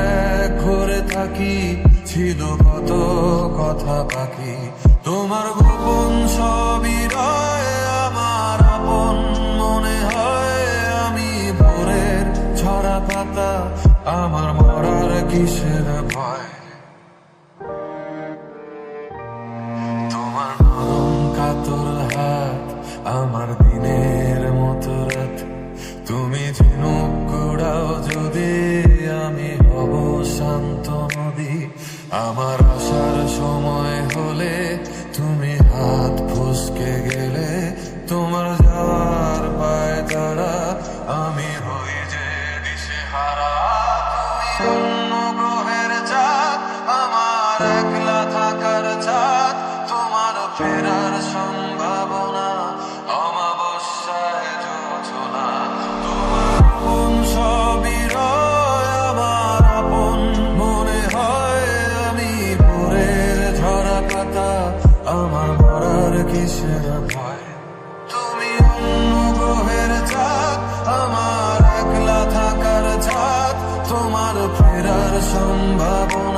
এক ঘরে থাকি, ছিল কত কথা বাকি। তোমার গোপন সবই রয় আমার আপন মনে হয়। আমি ভোরের ছড়া পাতা, আমার মরার কিসের ভয়? তোমার নরম হাত, আমার আমার আসার সময় হলে তুমি হাত ফসকে গেলে তোমার যাওয়ার পায়ে তারা আমি হই যে দিশেহারা। তুমি অন্য গ্রহের চাঁদ, আমার একলা থাকার চাঁদ, তোমার ফেরার সম্ভব কিসের তুমি অন্য গ্রহের চাঁদ আমার একলা থাকার চাঁদ তোমার ফেরার সম্ভাবনা